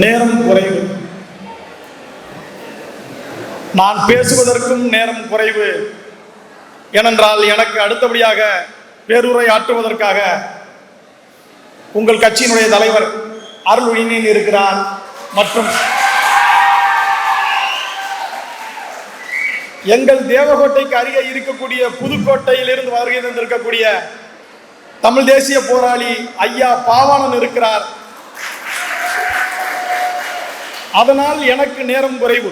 நேரம் குறைவு. நான் பேசுவதற்கும் நேரம் குறைவு. ஏனென்றால் எனக்கு அடுத்தபடியாக பேருரை ஆற்றுவதற்காக உங்கள் கட்சியினுடைய தலைவர் அருள் இருக்கிறார் மற்றும் எங்கள் தேவகோட்டைக்கு அருகே இருக்கக்கூடிய புதுக்கோட்டையிலிருந்து வருகை தந்திருக்கக்கூடிய தமிழ் தேசிய போராளி ஐயா பாவாணன் இருக்கிறார். அதனால் எனக்கு நேரம் குறைவு.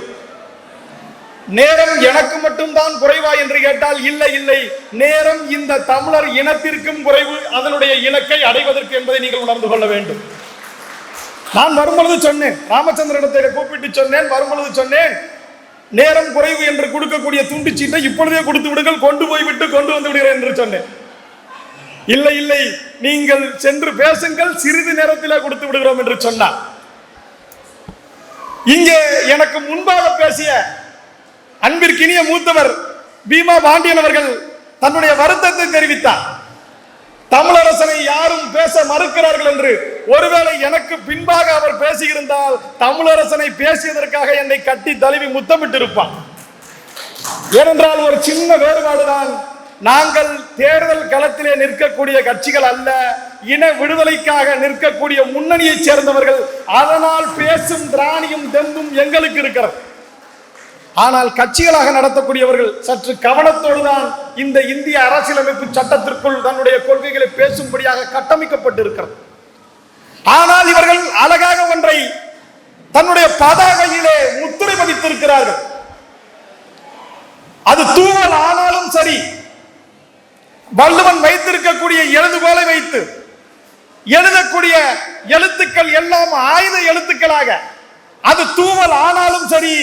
நேரம் எனக்கு மட்டும்தான் குறைவா என்று கேட்டால் இல்லை இல்லை. நேரம் இந்த தமிழர் இனத்திற்கும் குறைவு. அதனுடைய இலக்கை அடைவதற்கு என்பதை நீங்கள் உணர்ந்து கொள்ள வேண்டும். நான் வரும்பொழுது சொன்னேன் ராமச்சந்திரனத்தை கூப்பிட்டு சொன்னேன் வரும்பொழுது சொன்னேன் நேரம் குறைவு என்று கொடுக்கக்கூடிய துண்டு சீட்டை இப்பொழுதே கொடுத்து விடுங்கள் கொண்டு போய்விட்டு கொண்டு வந்து விடுகிறேன் என்று சொன்னேன். இல்லை இல்லை. நீங்கள் சென்று பேசுங்கள் சிறிது நேரத்தில் கொடுத்து விடுகிறோம் என்று சொன்னார். இங்கே எனக்கு முன்பாக பேசிய அன்பிற்கினிய மூத்தவர் பீமா பாண்டியன் அவர்கள் தன்னுடைய வருத்தத்தை தெரிவித்தார். தமிழரசனை யாரும் பேச மறுக்கிறார்கள் என்று. ஒருவேளை எனக்கு பின்பாக அவர் பேசியிருந்தால் தமிழரசனை பேசியதற்காக என்னை கட்டி தழுவி முத்தமிட்டு இருப்பான் ஏனென்றால் ஒரு சின்ன வேறுபாடுதான் நாங்கள் தேர்தல் களத்திலே நிற்கக்கூடிய கட்சிகள் அல்ல இன விடுதலைக்காக நிற்கக்கூடிய முன்னணியை சேர்ந்தவர்கள் அதனால் பேசும் திராணியும் தெம்பும் எங்களுக்கு இருக்கிறது. ஆனால் கட்சிகளாக நடத்தக்கூடியவர்கள் சற்று கவனத்தோடு தான் இந்த இந்திய அரசியலமைப்பு சட்டத்திற்குள் தன்னுடைய கொள்கைகளை பேசும்படியாக கட்டமைக்கப்பட்டிருக்கிறது. ஆனால் இவர்கள் அழகாக ஒன்றை தன்னுடைய பதாகையிலே முத்திரை பதித்திருக்கிறார்கள். அது தூவல் ஆனாலும் சரி வள்ளுவன் வைத்திருக்கக்கூடிய எழுதுகோலை வைத்து எழுதக்கூடிய எழுத்துக்கள் எல்லாம் ஆயுத எழுத்துக்களாக. அது தூவல் ஆனாலும் சரி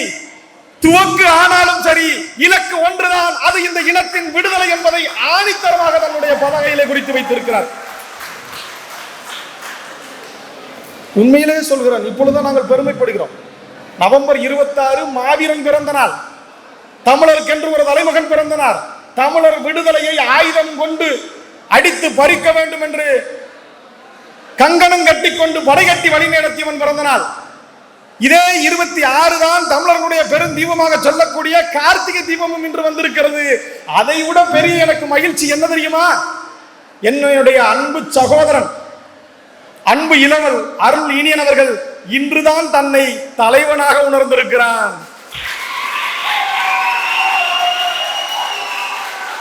துவக்கு ஆனாலும் சரி இலக்கு ஒன்றுதான். அது இந்த இனத்தின் விடுதலை என்பதை ஆணித்தரமாக தன்னுடைய பதகையிலே குறித்து வைத்திருக்கிறார். உண்மையிலே சொல்கிறேன் இப்பொழுதுதான் நாங்கள் பெருமைப்படுகிறோம். நவம்பர் இருபத்தாறு மாவீரன் பிறந்த நாள். தமிழருக்கென்று ஒரு தலைமகன் பிறந்த நாள். தமிழர் விடுதலையை ஆயுதம் கொண்டு அடித்து பறிக்க வேண்டும் என்று கங்கணம் கட்டிக்கொண்டு படைகட்டி வழி நடத்தியவன் பிறந்த நாள் இதே இருபத்தி ஆறு தான் தமிழர்களுடைய பெரும் தீபமாக சொல்லக்கூடிய கார்த்திகை தீபமும் இன்று வந்திருக்கிறது. அதை விட பெரிய எனக்கு மகிழ்ச்சி என்ன தெரியுமா? என்னுடைய அன்பு சகோதரன் அன்பு இளவல் அருள் இனியன் அவர்கள் இன்றுதான் தன்னை தலைவனாக உணர்ந்திருக்கிறான்.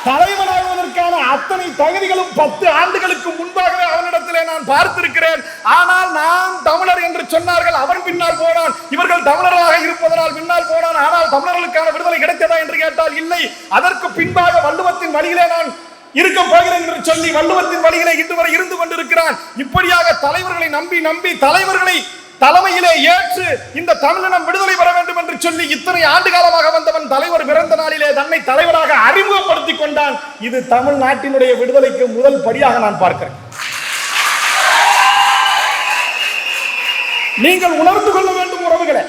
தலைவனாகுவதற்கான அத்தனை தகுதிகளும் பத்து ஆண்டுகளுக்கு முன்பாகவே அவனிடத்திலே நான் பார்த்திருக்கிறேன். ஆனால் நான் தமிழர் என்று சொன்னார்கள் அவன் பின்னால் போனான். இவர்கள் தமிழர்களாக இருப்பதனால் பின்னால் போனான். ஆனால் தமிழர்களுக்கான விடுதலை கிடைத்ததா என்று கேட்டால் இல்லை. அதற்கு பின்பாக வள்ளுவத்தின் வழியிலே நான் இருக்க போகிறேன் என்று சொல்லி வள்ளுவத்தின் வழியிலே இன்று வரை இருந்து கொண்டிருக்கிறான். இப்படியாக தலைவர்களை நம்பி நம்பி தலைவர்களை தலைமையிலே ஏற்று இந்த தமிழினம் விடுதலை பெற வேண்டும் என்று சொல்லி இத்தனை ஆண்டு காலமாக வந்தவன் தலைவர் பிறந்த நாளிலே தன்னை தலைவராக அறிமுகப்படுத்திக் கொண்டான். இது தமிழ்நாட்டினுடைய விடுதலைக்கு முதல் படியாக நான் பார்க்கிறேன். நீங்கள் உணர்ந்து கொள்ள வேண்டும் உறவுகளை.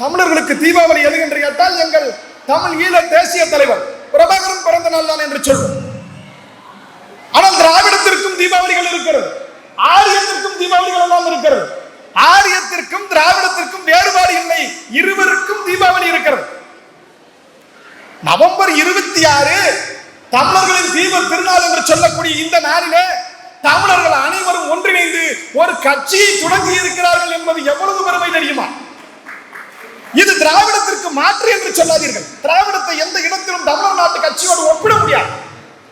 தமிழர்களுக்கு தீபாவளி எது என்று கேட்டால் எங்கள் தமிழ் ஈழ தேசிய தலைவர் பிரபாகரன் பிறந்த நாள் தான் என்று சொல்லும் ஆனால் திராவிடத்திற்கும் தீபாவளிகள் இருக்கிறது. ஆரியத்திற்கும் தீபாவளிகள் எல்லாம் இருக்கிறது. ஆரியத்திற்கும் திராவிடத்திற்கும் வேறுபாடு இல்லை. இருவருக்கும் தீபாவளி இருக்கிறது. நவம்பர் இருபத்தி ஆறு தமிழர்களின் தீப திருநாள் என்று சொல்லக்கூடிய இந்த நாளிலே தமிழர்கள் அனைவரும் ஒன்றிணைந்து ஒரு கட்சியை தொடங்கி இருக்கிறார்கள் என்பது எவ்வளவு பெருமை தெரியுமா? இது திராவிடத்திற்கு மாற்று என்று சொல்லாதீர்கள். திராவிடத்தை எந்த இடத்திலும் தமிழர் நாட்டு கட்சியோடு ஒப்பிட முடியாது.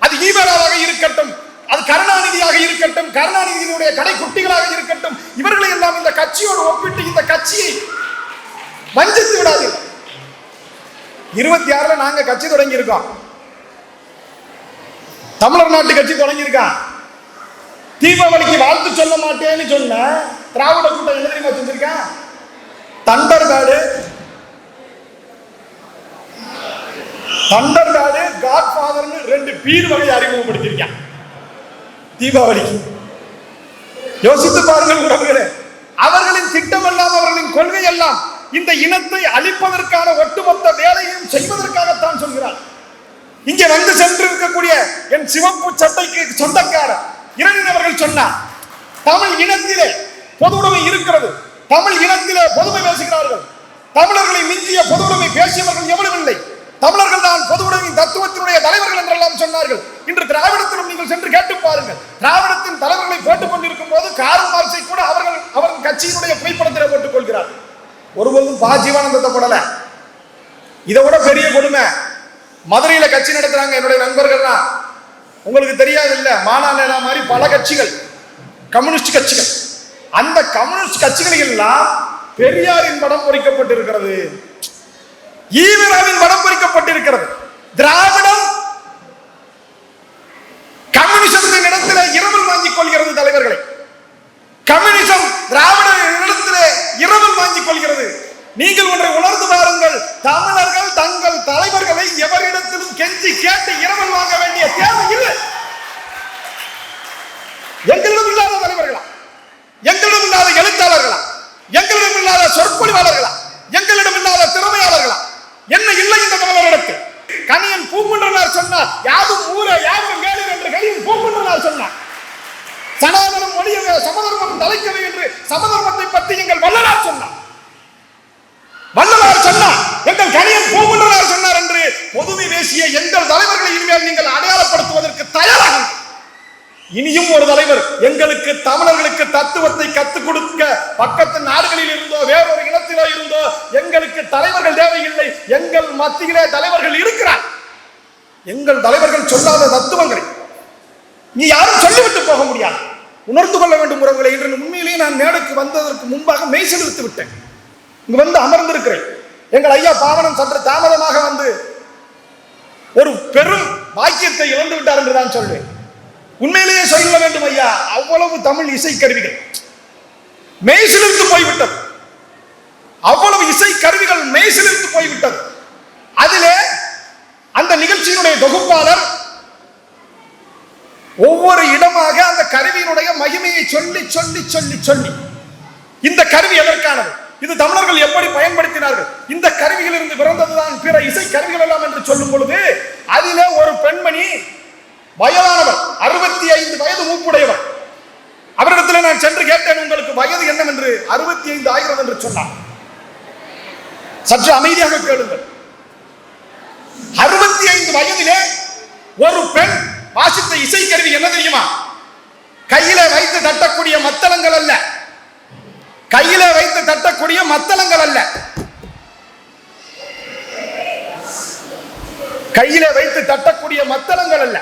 அது ஈவராவாக இருக்கட்டும் அது கருணாநிதியாக இருக்கட்டும் கருணாநிதியினுடைய கடை குட்டிகளாக இருக்கட்டும் இவர்களை எல்லாம் இந்த கட்சியோடு ஒப்பிட்டு இந்த கட்சியை வஞ்சித்து விடாது இருபத்தி ஆறுல நாங்க கட்சி தொடங்கி இருக்கோம் தமிழர் நாட்டு கட்சி தொடங்கியிருக்கான் தீபாவளிக்கு வாழ்த்து சொல்ல மாட்டேன்னு சொன்ன திராவிட கூட்டம் என்ன தெரியுமா செஞ்சிருக்கான் தண்டர்காடு தண்டர்காடு காட் ஃபாதர்னு ரெண்டு பீர் வகையை அறிமுகப்படுத்தியிருக்கான் தீபாவளிக்கு. யோசித்து பாருங்கள் உறவுகளே. அவர்களின் திட்டம் எல்லாம் அவர்களின் கொள்கை எல்லாம் இந்த இனத்தை அழிப்பதற்கான ஒட்டுமொத்த வேலையையும் செய்வதற்காகத்தான் சொல்கிறார். இங்கே வந்து சென்று இருக்கக்கூடிய என் சிவப்பு சட்டைக்கு சொந்தக்காரர் இரணின் அவர்கள் சொன்னார் தமிழ் இனத்திலே பொது உடைமை இருக்கிறது. தமிழ் இனத்திலே பொதுமை பேசுகிறார்கள். தமிழர்களை மிஞ்சிய பொதுவுடைமை பேசியவர்கள் எவ்வளவு இல்லை. தமிழர்கள் தான் பொதுவுடைமை தத்துவத்தினுடைய தலைவர்கள் என்றெல்லாம் சொன்னார்கள். இன்று திராவிடத்திலும் நீங்கள் சென்று கேட்டு பாருங்கள். திராவிடத்தின் தலைவர்களை போட்டுக் கொண்டிருக்கும் போது காரல் மார்க்சை கூட அவர்கள் அவர்கள் கட்சியினுடைய புகைப்படத்திலே போட்டுக் கொள்கிறார். ஒருபோதும் பா. ஜீவானந்தத்தை போடல. இதை விட பெரிய கொடுமை. மதுரையில கட்சி நடத்துறாங்க என்னுடைய நண்பர்கள்லாம் உங்களுக்கு தெரியாது இல்ல மாநாடு மாதிரி பல கட்சிகள் கம்யூனிஸ்ட் கட்சிகள். அந்த கம்யூனிஸ்ட் கட்சிகளில் எல்லாம் பெரியாரின் படம் பொறிக்கப்பட்டிருக்கிறது. ஈவிராவின் மடம் பொறிக்கப்பட்டிருக்கிறது. திராவிடம் கம்யூனிசத்தின் இடத்தில் இரவல் வாங்கிக் கொள்கிறது தலைவர்களை. கம்யூனிசம் திராவிட இடத்தில் இரவல் வாங்கிக் கொள்கிறது நீங்கள் ஒன்றை உணர்ந்து பாருங்கள் தமிழர்கள் தங்கள் தலைவர்களை எவரிடத்திலும் கெஞ்சி கேட்டு இரவல் வாங்க வேண்டிய தேவை இல்லை எங்களிடம் இல்லாத தலைவர்களா எங்களிடம் இல்லாத எழுத்தாளர்களா எங்களிடம் இல்லாத சொற்பொழிவாளர்களா எங்களிடம் இல்லாத திறமையாளர்களா என்ன இல்லை இந்த தமிழரிடத்தில் கணியன் பூங்குன்றனார் சொன்னார் யாதும் ஊர யாவும் கேளு என்று கணியன் பூங்குன்றனார் சொன்னார் சனாதனம் ஒழியவே சமதர்மம் தலைக்கவே என்று சமதர்மத்தை பற்றி எங்கள் வள்ளலார் சொன்னார் வள்ளலார் சொன்னார் எங்கள் கணியன் பூங்குன்றனார் சொன்னார் என்று பொதுமை பேசிய எங்கள் தலைவர்களை இனிமேல் நீங்கள் அடையாளப்படுத்துவதற்கு தயாராகுங்கள் இனியும் ஒரு தலைவர் எங்களுக்கு தமிழர்களுக்கு தத்துவத்தை கத்துக் கொடுக்க பக்கத்து நாடுகளில் இருந்தோ வேறொரு இனத்திலோ இருந்தோ எங்களுக்கு தலைவர்கள் தேவையில்லை. எங்கள் மத்தியிலே தலைவர்கள் இருக்கிறார். எங்கள் தலைவர்கள் சொல்லாத தத்துவங்களை நீ யாரும் சொல்லிவிட்டு போக முடியாது. உணர்ந்து கொள்ள வேண்டும் உறவுகளை. இன்று உண்மையிலேயே நான் மேடைக்கு வந்ததற்கு முன்பாக மெய் விட்டேன். இங்கு வந்து அமர்ந்திருக்கிறேன். எங்கள் ஐயா பாவனம் சற்று தாமதமாக வந்து ஒரு பெரும் பாக்கியத்தை இழந்து விட்டார் என்று நான் சொல்வேன். உண்மையிலேயே சொல்ல வேண்டும் ஐயா அவ்வளவு தமிழ் இசை கருவிகள் மெய்சிலிருந்து போய்விட்டது. அவ்வளவு இசை கருவிகள் மெய்சிலிருந்து போய்விட்டது. அதிலே அந்த நிகழ்ச்சியினுடைய தொகுப்பாளர் ஒவ்வொரு இடமாக அந்த கருவியினுடைய மகிமையை சொல்லி சொல்லி சொல்லி சொல்லி. இந்த கருவி எதற்கானது? இது தமிழர்கள் எப்படி பயன்படுத்தினார்கள்? இந்த கருவியிலிருந்து பிறந்ததுதான் பிற இசை கருவிகள் எல்லாம் என்று சொல்லும் பொழுது அதிலே ஒரு பெண்மணி வயதானவர் அறுபத்தி ஐந்து வயது மூப்புடையவர். அவரிடத்தில் நான் சென்று கேட்டேன் உங்களுக்கு வயது என்னவென்று? அறுபத்தி ஐந்து ஆயிரம் என்று சொன்னார். சற்று அமைதியாக கேளுங்கள். அறுபத்தி ஐந்து வயதிலே ஒரு பெண் வாசித்த இசைக்கருவி என்ன தெரியுமா? கையில வைத்து தட்டக்கூடிய மத்தளங்கள் அல்ல. கையில வைத்து தட்டக்கூடிய மத்தளங்கள் அல்ல. கையில வைத்து தட்டக்கூடிய மத்தளங்கள் அல்ல.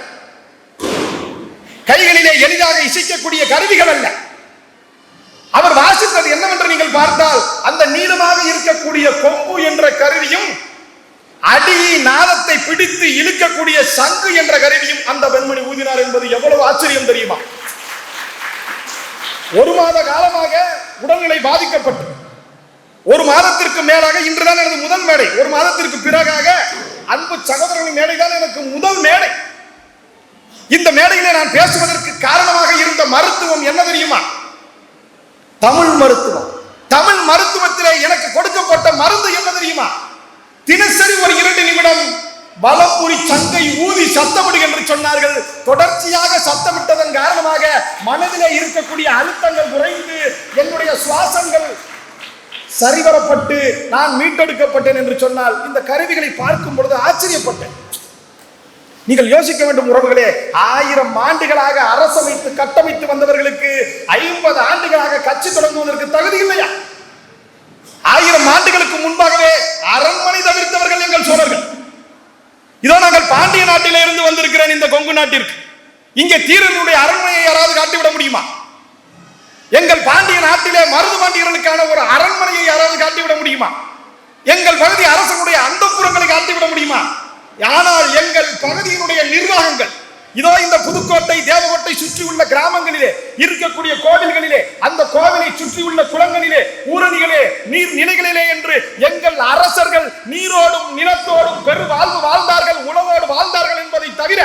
கைகளிலே எளிதாக இசைக்கக்கூடிய கருவிகள் அல்ல. அவர் வாசித்தது என்னவென்று நீங்கள் பார்த்தால் அந்த நீளமாக இருக்கக்கூடிய கொம்பு என்ற கருவியும் அடி நாதத்தை பிடித்து இழுக்கக்கூடிய சங்கு என்ற கருவியும் அந்த பெண்மணி ஊதினார் என்பது எவ்வளவு ஆச்சரியம் தெரியுமா? ஒரு மாத காலமாக உடல்நிலை பாதிக்கப்பட்டு ஒரு மாதத்திற்கு மேலாக இன்றுதான் எனது முதல் மேடை ஒரு மாதத்திற்கு பிறகாக அன்பு சகோதரர்களின் மேடைதான் எனக்கு முதல் மேடை. இந்த மேடையிலே நான் பேசுவதற்கு காரணமாக இருந்த மருத்துவம் என்ன தெரியுமா? தமிழ் மருத்துவம். தமிழ் மருத்துவத்திலே எனக்கு கொடுக்கப்பட்ட மருந்து என்ன தெரியுமா? தினசரி ஒரு இரண்டு நிமிடம் வலப்புரி சங்கை ஊதி சத்தமிடு என்று சொன்னார்கள். தொடர்ச்சியாக சத்தமிட்டதன் காரணமாக மனதிலே இருக்கக்கூடிய அழுத்தங்கள் குறைந்து என்னுடைய சுவாசங்கள் சரிவரப்பட்டு நான் மீட்டெடுக்கப்பட்டேன் என்று சொன்னால் இந்த கருவிகளை பார்க்கும் பொழுது ஆச்சரியப்பட்டேன். நீங்கள் யோசிக்க வேண்டும் உறவுகளே ஆயிரம் ஆண்டுகளாக அரசமைத்து கட்டமைத்து வந்தவர்களுக்கு ஐம்பது ஆண்டுகளாக கட்சி தொடங்குவதற்கு தகுதி இல்லையா? ஆயிரம் ஆண்டுகளுக்கு முன்பாகவே அரண்மனை தவிர்த்தவர்கள் எங்கள் சோழர்கள். இதோ நாங்கள் பாண்டிய நாட்டில இருந்து வந்திருக்கிறேன் இந்த கொங்கு நாட்டிற்கு. இங்கே தீரனுடைய அரண்மனையை யாராவது காட்டிவிட முடியுமா? எங்கள் பாண்டிய நாட்டிலே மருது பாண்டியர்களுக்கான ஒரு அரண்மனையை யாராவது காட்டிவிட முடியுமா? எங்கள் பகுதி அரசனுடைய அந்த புறங்களை காட்டிவிட முடியுமா? ஆனால் எங்கள் பகுதியினுடைய நிர்வாகங்கள் இதோ இந்த புதுக்கோட்டை தேவகோட்டை சுற்றியுள்ள கிராமங்களிலே இருக்கக்கூடிய கோவில்களிலே அந்த கோவிலை சுற்றியுள்ள குளங்களிலே ஊரணிகளே நீர் நிலைகளிலே என்று எங்கள் அரசர்கள் நீரோடும் நிலத்தோடும் பெரு வாழ்வு வாழ்ந்தார்கள் உணவோடு வாழ்ந்தார்கள் என்பதை தவிர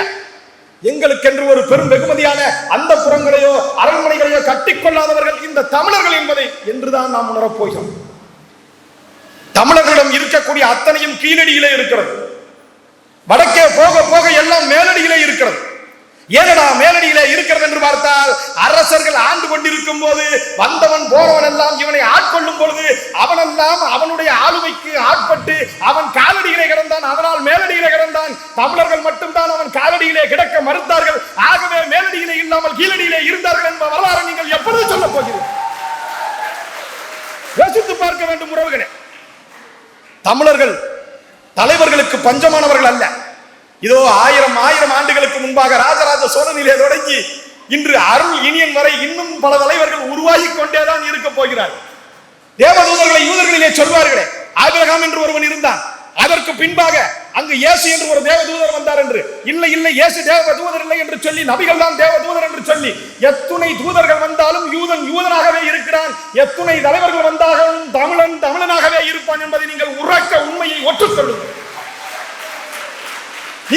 எங்களுக்கென்று ஒரு பெரும் வெகுமதியான அந்த புறங்களையோ அரண்மனைகளையோ கட்டிக்கொள்ளாதவர்கள் இந்த தமிழர்கள் என்பதை என்றுதான் நாம் உணரப் போகிறோம். தமிழர்களிடம் இருக்கக்கூடிய அத்தனையும் கீழடியிலே இருக்கிறது. வடக்கே போக போக எல்லாம் மேலடியிலே இருக்கிறது. ஏனடா மேலடியிலே இருக்கிறது என்று பார்த்தால் அரசர்கள் ஆண்டு கொண்டிருக்கும் போது வந்தவன் போறவன் எல்லாம் இவனை ஆட்கொள்ளும் பொழுது அவனெல்லாம் அவனுடைய ஆளுமைக்கு ஆட்பட்டு அவன் காலடியிலே கிடந்தான் அதனால் மேலடியிலே கிடந்தான். தமிழர்கள் மட்டும்தான் அவன் காலடியிலே கிடக்க மறுத்தார்கள். ஆகவே மேலடியிலே இல்லாமல் கீழடியிலே இருந்தார்கள் என்ப வரலாறு நீங்கள் எப்பொழுது சொல்லப் போகிறீர்கள்? யோசித்து பார்க்க வேண்டும் உறவுகளே. தமிழர்கள் தலைவர்களுக்கு பஞ்சமானவர்கள் அல்ல. இதோ ஆயிரம் ஆயிரம் ஆண்டுகளுக்கு முன்பாக ராஜராஜ சோழனிலே தொடங்கி இன்று அருள் இனியன் வரை இன்னும் பல தலைவர்கள் உருவாகி கொண்டேதான் இருக்க போகிறார். தேவதூதர்களை யூதர்களிலே சொல்வார்களே ஆபிரகாம் என்று ஒருவன் இருந்தான். அதற்கு பின்பாக அங்கு இயேசு என்று ஒரு தேவதூதர் வந்தார் என்று. இல்லை இல்லை இயேசு தேவதூதர் இல்லை என்று சொல்லி நபிகள் தான் தேவதூதர் என்று சொல்லி எத்துணை தூதர்கள் வந்தாலும் யூதன் யூதனாகவே இருக்கிறான். எத்துணை தலைவர்கள் வந்தாலும் தமிழன் தமிழனாகவே இருப்பான் என்பதை நீங்கள் உறக்க உண்மையை ஒற்றுக்கொள்ளுங்கள்.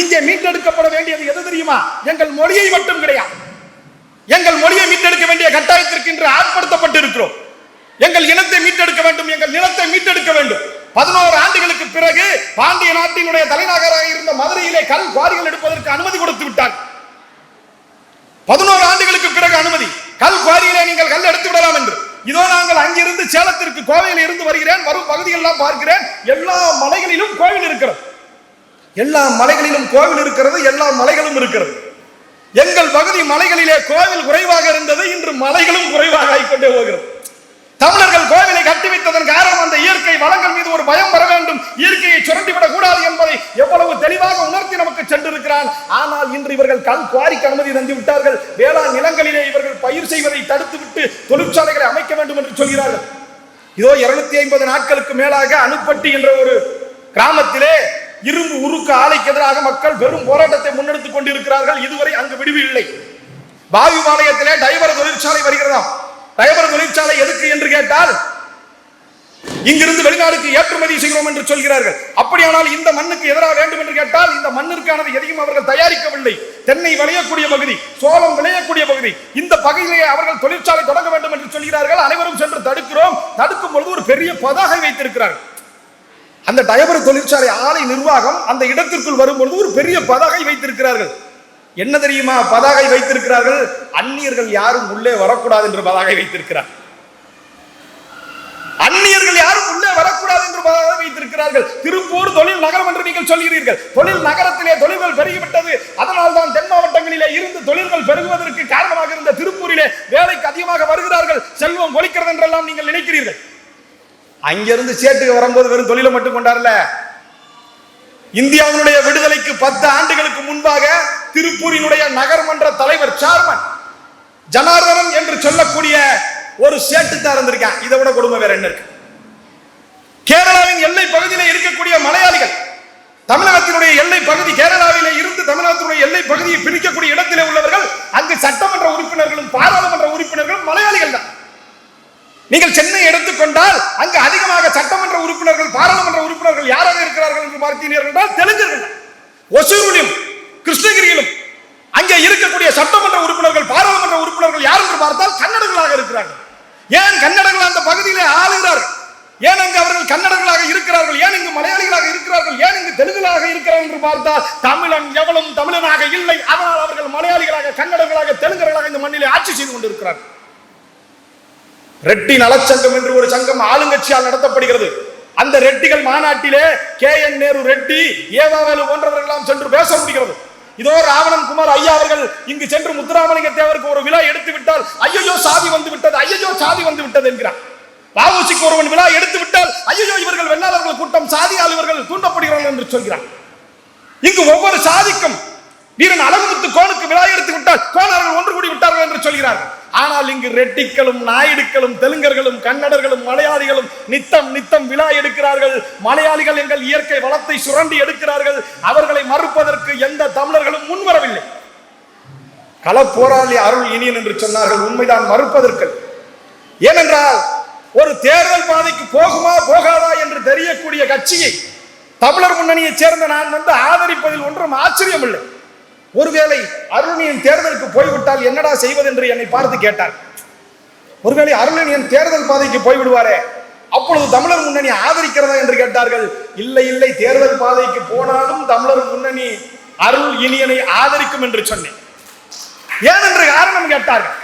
இங்கே மீட்டெடுக்கப்பட வேண்டியது எது தெரியுமா? எங்கள் மொழியை மட்டும் கிடையாது. எங்கள் மொழியை மீட்டெடுக்க வேண்டிய கட்டாயத்திற்கு இன்று ஆட்படுத்தப்பட்டு இருக்கிறோம் எங்கள் இனத்தை மீட்டெடுக்க வேண்டும் எங்கள் நிலத்தை மீட்டெடுக்க வேண்டும். பதினோரு ஆண்டுகளுக்கு பிறகு பாண்டிய நாட்டினுடைய தலைநகராக இருந்த மதுரையிலே கல் குவாரிகள் எடுப்பதற்கு அனுமதி கொடுத்து விட்டார் பதினோரு ஆண்டுகளுக்கு பிறகு அனுமதி. கல் குவாரியிலே நீங்கள் கல் எடுத்து விடலாம் என்று. இதோ நாங்கள் அங்கிருந்து சேலத்திற்கு கோவையில் இருந்து வருகிறேன் வரும் பகுதிகளெல்லாம் பார்க்கிறேன். எல்லா மலைகளிலும் கோவில் இருக்கிறது. எல்லா மலைகளிலும் கோவில் இருக்கிறது எல்லா மலைகளும் இருக்கிறது. எங்கள் பகுதி மலைகளிலே கோவில் குறைவாக இருந்தது இன்று மலைகளும் குறைவாக ஆகிக்கொண்டே போகிறது. தமிழர்கள் கோவிலை கட்டி வைத்ததன் காரணம் அந்த இயற்கை வளங்கள் மீது ஒரு பயம் வர வேண்டும். இயற்கையை சுரண்டிவிடக் கூடாது என்பதை எவ்வளவு தெளிவாக உணர்த்தி நமக்கு சென்றிருக்கிறான். ஆனால் இன்று இவர்கள் கல் குவாரிக்கு அனுமதி தந்து விட்டார்கள். வேளாண் நிலங்களிலே இவர்கள் பயிர் செய்வதை தடுத்துவிட்டு தொழிற்சாலைகளை அமைக்க வேண்டும் என்று சொல்கிறார்கள். இதோ இருநூத்தி ஐம்பது நாட்களுக்கு மேலாக அணுப்பட்டி என்ற ஒரு கிராமத்திலே இரும்பு உருக்கு ஆலைக்கு எதிராக மக்கள் பெரும் போராட்டத்தை முன்னெடுத்துக் கொண்டிருக்கிறார்கள். இதுவரை அங்கு விடுவி இல்லை பாவிபாளையத்திலே டைவர் தொழிற்சாலை வருகிறதாம். டைவர் தொழிற்சாலை எதுக்கு என்று கேட்டால் இங்கிருந்து வெளிநாடுக்கு ஏற்றுமதி செய்கிறோம் என்று சொல்கிறார்கள். அப்படியானால் இந்த மண்ணுக்கு எதிராக வேண்டும் என்று கேட்டால் இந்த மண்ணிற்கானது எதையும் அவர்கள் தயாரிக்கவில்லை. தென்னை விளையக்கூடிய பகுதி சோளம் விளையக்கூடிய பகுதி இந்த பகுதியிலே அவர்கள் தொழிற்சாலை தொடங்க வேண்டும் என்று சொல்கிறார்கள். அனைவரும் சென்று தடுக்கிறோம். தடுக்கும் பொழுது ஒரு பெரிய பதாகை வைத்திருக்கிறார்கள். அந்த டயபர் தொழிற்சாலை ஆலை நிர்வாகம் அந்த இடத்திற்குள் வரும்பொழுது ஒரு பெரிய பதாகை வைத்திருக்கிறார்கள். என்ன தெரியுமா? பதாகை வைத்திருக்கிறார்கள். அந்நியர்கள் யாரும் உள்ளே வரக்கூடாது என்று பதாகை வைத்திருக்கிறார். அந்நியர்கள் யாரும் உள்ளே வரக்கூடாது என்று பதாகை வைத்திருக்கிறார்கள். திருப்பூர் தொழில் நகரம் என்று நீங்கள் சொல்கிறீர்கள். தொழில் நகரத்திலே தொழில்கள் பெருகிவிட்டது. அதனால் தான் தென் மாவட்டங்களிலே இருந்து தொழில்கள் பெருகுவதற்கு காரணமாக இருந்த திருப்பூரிலே வேலைக்கு அதிகமாக வருகிறார்கள். செல்வம் ஒழிக்கிறது என்றெல்லாம் நீங்கள் நினைக்கிறீர்கள். அங்கிருந்து சேட்டுக்கு வரும்போது வெறும் தொழிலை மட்டும் கொண்டாடல. இந்தியாவினுடைய விடுதலைக்கு பத்து ஆண்டுகளுக்கு முன்பாக திருப்பூரினுடைய நகர்மன்ற தலைவர் சேர்மன் ஜனார்தனன் என்று சொல்லக்கூடிய ஒரு சேட்டு தான் இருந்திருக்கேன். இதை விட கொடுமை வேற என்ன இருக்கு? கேரளாவின் எல்லை பகுதியில் இருக்கக்கூடிய மலையாளிகள் தமிழகத்தினுடைய எல்லை பகுதி கேரளாவிலே இருந்து தமிழகத்தினுடைய எல்லை பகுதியை பிரிக்கக்கூடிய இடத்திலே உள்ளவர்கள் அங்கு சட்டமன்ற உறுப்பினர்களும் பாராளுமன்ற உறுப்பினர்களும் மலையாளிகள் தான். நீங்கள் சென்னை எடுத்துக்கொண்டால் அங்கு அதிகமாக சட்டமன்ற உறுப்பினர்கள் பாராளுமன்ற உறுப்பினர்கள் யாராக இருக்கிறார்கள் என்று பார்த்தீர்கள் என்றால் தெலுங்கர்கள் ஒசூரிலும் கிருஷ்ணகிரியிலும். அங்கே இருக்கக்கூடிய சட்டமன்ற உறுப்பினர்கள் பாராளுமன்ற உறுப்பினர்கள் யார் என்று பார்த்தால் கன்னடர்களாக இருக்கிறார்கள். ஏன் கன்னடர்கள் அந்த பகுதியிலே ஆளுகிறார்கள்? ஏன் அங்கு அவர்கள் கன்னடர்களாக இருக்கிறார்கள்? ஏன் இங்கு மலையாளிகளாக இருக்கிறார்கள்? ஏன் இங்கு தெலுங்குகளாக இருக்கிறார்கள் என்று பார்த்தால் தமிழன் எவளும் தமிழனாக இல்லை. ஆனால் அவர்கள் மலையாளிகளாக கன்னடர்களாக தெலுங்கர்களாக இந்த மண்ணிலே ஆட்சி செய்து கொண்டிருக்கிறார்கள். ரெட்டி நலச்சங்கம் என்று ஒரு சங்கம் ஆளுங்கட்சியால் நடத்தப்படுகிறது. அந்த ரெட்டிகள் மாநாட்டிலே கே என் நேரு ரெட்டி ஏவாவேலு போன்றவர்களெல்லாம் சென்று பேச முடிகிறது. இதோ ராவணன் குமார் ஐயா அவர்கள் இங்கு சென்று முத்துராமலிங்க தேவருக்கு ஒரு விழா எடுத்து விட்டால் ஐயோ சாதி வந்து விட்டது ஐயோ சாதி வந்து விட்டது என்கிறார். வாவுசிக்கு ஒருவன் விழா எடுத்து விட்டால் ஐயோ இவர்கள் வெள்ளாளர்கள் கூட்டம் சாதியால் இவர்கள் தூண்டப்படுகிறார்கள் என்று சொல்கிறார். இங்கு ஒவ்வொரு சாதிக்கும் வீரன் அழகுமுத்து கோனுக்கு விழா எடுத்து விட்டால் கோணர்கள் ஒன்று கூடி விட்டார்கள் என்று சொல்கிறார்கள். ஆனால் இங்கு ரெட்டிக்களும் நாயுடுக்களும் தெலுங்கர்களும் கன்னடர்களும் மலையாளிகளும் நித்தம் நித்தம் விழா எடுக்கிறார்கள். மலையாளிகள் எங்கள் இயற்கை வளத்தை சுரண்டி எடுக்கிறார்கள். அவர்களை மறுப்பதற்கு எந்த தமிழர்களும் முன்வரவில்லை. களப்போராளி அருள் இனியன் என்று சொன்னார்கள். உண்மைதான் மறுப்பதற்கு ஏனென்றால் ஒரு தேர்தல் பாதைக்கு போகுமா போகாதா என்று தெரியக்கூடிய கட்சியை தமிழர் முன்னணியைச் சேர்ந்த நான் வந்து ஆதரிப்பதில் ஒன்றும் ஆச்சரியம் இல்லை ஒருவேளை அருணியின் தேர்தலுக்கு போய்விட்டால் என்னடா செய்வது என்று என்னை பார்த்து கேட்டார். ஒருவேளை அருணியன் தேர்தல் பாதைக்கு போய்விடுவாரே அப்பொழுது தமிழர் முன்னணி ஆதரிக்கிறதா என்று கேட்டார்கள். இல்லை இல்லை தேர்தல் பாதைக்கு போனாலும் தமிழர் முன்னணி அருள் இனியனை ஆதரிக்கும் என்று சொன்னேன். ஏன் என்று காரணம் கேட்டார்கள்.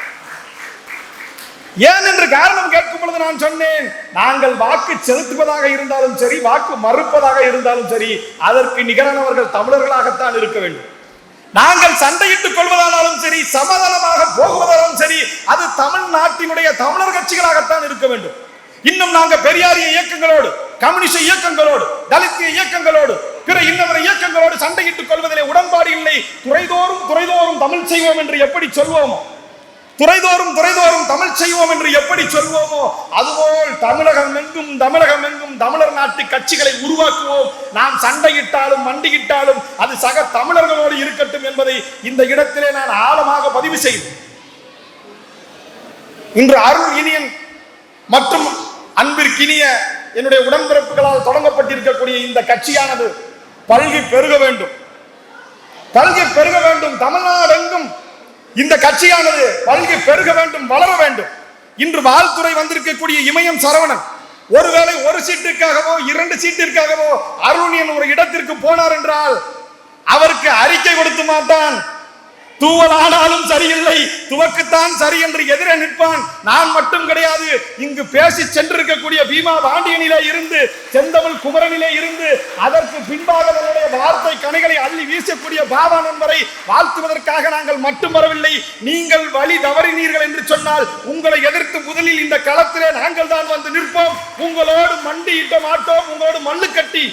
ஏன் என்று காரணம் கேட்கும் பொழுது நான் சொன்னேன் நாங்கள் வாக்கு செலுத்துவதாக இருந்தாலும் சரி வாக்கு மறுப்பதாக இருந்தாலும் சரி அதற்கு நிகரானவர்கள் தமிழர்களாகத்தான் இருக்க வேண்டும். நாங்கள் சண்டையிட்டுக் கொள்வதானாலும் சரி சமாதானமாக போகுவதாலும் சரி அது தமிழ்நாட்டினுடைய தமிழர் கட்சிகளாகத்தான் இருக்க வேண்டும். இன்னும் நாங்க பெரியாரிய இயக்கங்களோடு கம்யூனிஸ்ட் இயக்கங்களோடு தலித்திய இயக்கங்களோடு பிற இன்னவர இயக்கங்களோடு சண்டையிட்டுக் கொள்வதிலே உடன்பாடு இல்லை. துறைதோறும் துறைதோறும் தமிழ் செய்வோம் என்று எப்படி சொல்வோமோ துறைதோறும் துறைதோறும் தமிழ் செய்வோம் என்று எப்படி சொல்வோமோ அதுபோல் தமிழகம் எங்கும் தமிழகம் எங்கும் தமிழர் நாட்டு கட்சிகளை உருவாக்குவோம். நாம் சண்டையிட்டாலும் மண்டியிட்டாலும் அது சக தமிழர்களோடு இருக்கட்டும் என்பதை இந்த இடத்திலே நான் ஆழமாக பதிவு செய்தேன் இன்று அருள் இனியன் மற்றும் அன்பிற்கினிய என்னுடைய உடன்பிறப்புகளால் தொடங்கப்பட்டிருக்கக்கூடிய இந்த கட்சியானது பல்கி பெருக வேண்டும். பல்கி பெருக வேண்டும். தமிழ்நாடு எங்கும் இந்த கட்சியானது பல்கி பெருக வேண்டும் வளர வேண்டும். இன்று வாழ்த்துறை வந்திருக்கக்கூடிய இமயம் சரவணன் ஒருவேளை ஒரு சீட்டுக்காகவோ இரண்டு சீட்டிற்காகவோ அருணியன் ஒரு இடத்திற்கு போனார் என்றால் அவருக்கு அறிக்கை கொடுத்து மாட்டான். தூவல் ஆனாலும் சரியில்லை. துவக்குத்தான் சரி என்று எதிரே நிற்பான். நான் மட்டும் கிடையாது. இங்கு பேசி சென்றிருக்கக்கூடிய பீமா பாண்டியனிலே இருந்து செந்தமிழ் குமரனிலே இருந்து அதற்கு பின்பாக தன்னுடைய வார்த்தை கணைகளை அள்ளி வீசக்கூடிய பாபா வரை வாழ்த்துவதற்காக நாங்கள் மட்டும் வரவில்லை. நீங்கள் வழி தவறினீர்கள் என்று சொன்னால் உங்களை எதிர்த்து முதலில் இந்த களத்திலே நாங்கள் தான் வந்து நிற்போம். உங்களோடு மண்டியிட்ட மாட்டோம். உங்களோடு மல்லு கட்டி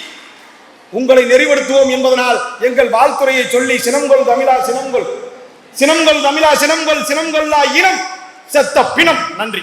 உங்களை நெறிப்படுத்துவோம் என்பதனால் எங்கள் வாழ்த்துறையை சொல்லி சினங்கொள் தமிழா சினங்கொள். சினங்கொள் தமிழா சினங்கொள் சினங்கொள்ளா இனம் செத்த பிணம். நன்றி.